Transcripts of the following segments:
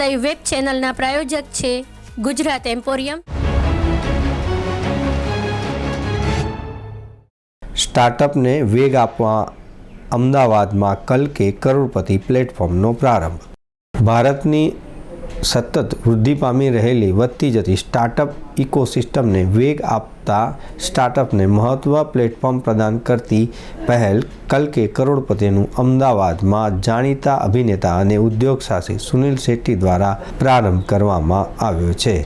Live web ચેનલના પ્રાયોજક છે Gujarat emporium સ્ટાર્ટઅપને વેગ આપવા અમદાવાદમાં કલકે કરોડપતિ પ્લેટફોર્મનો પ્રારંભ. ભારતની સતત વૃદ્ધિ પામી રહેલી વધતી જતી સ્ટાર્ટઅપ ઇકોસિસ્ટમને વેગ આપતા સ્ટાર્ટઅપને મહત્વ પ્લેટફોર્મ પ્રદાન કરતી પહેલ કલકે કરોડપતિનું અમદાવાદમાં જાણીતા અભિનેતા અને ઉદ્યોગ સાહસી સુનિલ શેટ્ટી દ્વારા પ્રારંભ કરવામાં આવ્યો છે.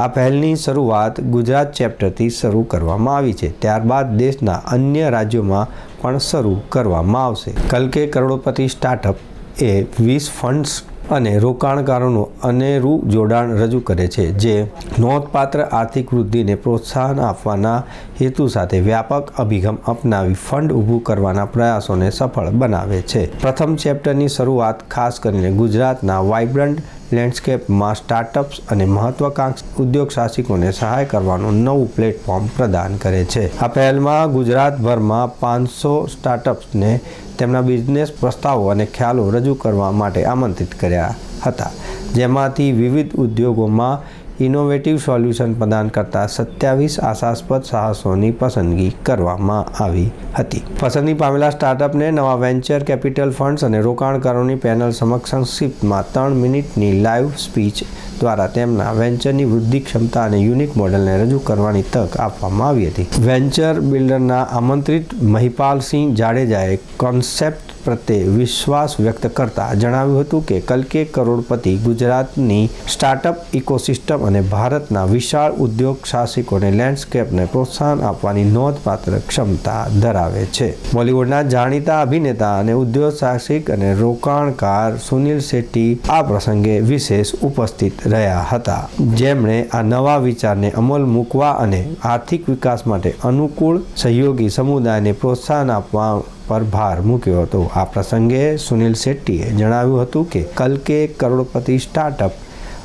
આ પહેલની શરૂઆત ગુજરાત ચેપ્ટરથી શરૂ કરવામાં આવી છે. ત્યારબાદ દેશના અન્ય રાજ્યોમાં પણ શરૂ કરવામાં આવશે. કલકે કરોડપતિ સ્ટાર્ટઅપ એ વીસ ફંડ્સ અને રોકાણકારોનું અનેરું જોડાણ રજૂ કરે છે, જે નોંધપાત્ર આર્થિક વૃદ્ધિને પ્રોત્સાહન આપવાના હેતુ સાથે વ્યાપક અભિગમ અપનાવી ફંડ ઊભું કરવાના પ્રયાસોને સફળ બનાવે છે. પ્રથમ ચેપ્ટરની શરૂઆત ખાસ કરીને ગુજરાતના વાઇબ્રન્ટ લેન્ડસ્કેપમાં સ્ટાર્ટઅપ્સ અને મહત્વાકાંક્ષી ઉદ્યોગ સાહસિકોને સહાય કરવાનું નવું પ્લેટફોર્મ પ્રદાન કરે છે. આ પહેલમાં ગુજરાતભરમાં પાંચસો સ્ટાર્ટઅપ્સને તેમના બિઝનેસ પ્રસ્તાવો અને ખ્યાલો રજૂ કરવા માટે આમંત્રિત કર્યા હતા. જેમાંથી વિવિધ ઉદ્યોગોમાં ઇનોવેટિવ સોલ્યુશન પ્રદાન કરતા સત્યાવીસ આશાસ્પદ સાહસોની પસંદગી કરવામાં આવી હતી. પસંદગી પામેલા સ્ટાર્ટઅપને નવા વેન્ચર કેપિટલ ફંડ્સ અને રોકાણકારોની પેનલ સમક્ષ સંક્ષિપ્તમાં ત્રણ મિનિટની લાઈવ સ્પીચ દ્વારા તેમના વેન્ચરની વૃદ્ધિ ક્ષમતા અને યુનિક મોડલને રજૂ કરવાની તક આપવામાં આવી હતી. વેન્ચર બિલ્ડરના આમંત્રિત મહિપાલસિંહ જાડેજાએ કોન્સેપ્ટ પ્રત્યે વિશ્વાસ વ્યક્ત કરતા જણાવ્યું હતું કે કલકે કરોડપતિ ગુજરાતની સ્ટાર્ટઅપ ઇકોસિસ્ટમ અને ભારતના વિશાળ ઉદ્યોગ સાહસિકોને લેન્ડસ્કેપને પ્રોત્સાહન આપવાની નોંધપાત્ર ક્ષમતા ધરાવે છે. બોલિવૂડના જાણીતા અભિનેતા અને ઉદ્યોગ સાહસિક અને રોકાણકાર સુનિલ શેટ્ટી આ પ્રસંગે વિશેષ ઉપસ્થિત રહ્યા હતા. જેમણે આ નવા વિચારને અમલ મૂકવા અને આર્થિક વિકાસ માટે અનુકૂળ સહયોગી સમુદાયને પ્રોત્સાહન આપવા પર ભાર મૂક્યો હતો આ પ્રસંગે સુનિલ શેટ્ટીએ જણાવ્યું હતું કે કલકે કરોડપતિ સ્ટાર્ટઅપ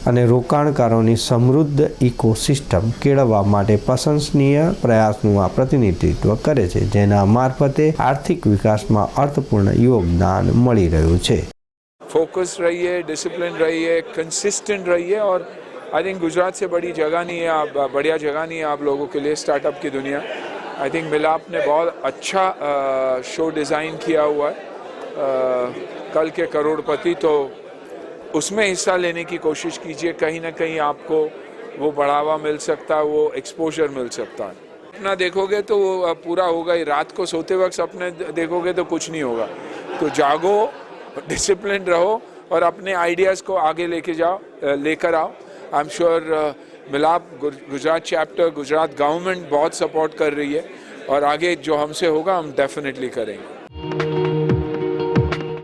અને રોકાણકારોની સમૃદ્ધ ઇકોસિસ્ટમ કેળવવા માટે પ્રશંસનીય પ્રયાસનું આ પ્રતિનિધિત્વ કરે છે જેના મારફતે આર્થિક વિકાસમાં અર્થપૂર્ણ યોગદાન મળી રહ્યું છે फोकस रहिए डिसिप्लिन रहिए कंसिस्टेंट रहिए और आई थिंक गुजरात से बड़ी जगह नहीं है आप बढ़िया जगह नहीं है आप लोगों के लिए स्टार्टअप की दुनिया आई थिंक मिलाप ने बहुत अच्छा शो डिज़ाइन किया हुआ है। अ, कल के करोड़पति तो उसमें हिस्सा लेने की कोशिश कीजिए। कहीं ना कहीं आपको वो बढ़ावा मिल सकता है वो एक्सपोजर मिल सकता है। अपना देखोगे तो वो पूरा होगा ही। रात को सोते वक्त सपने देखोगे तो कुछ नहीं होगा। तो जागो डिसिप्लिन रहो और अपने आइडियाज़ को आगे लेके जाओ लेकर आओ। I am sure मिलाप गुज- गुजरात चैप्टर गुजरात गवर्नमेंट बहुत सपोर्ट कर रही है और आगे जो हमसे होगा हम डेफिनेटली करेंगे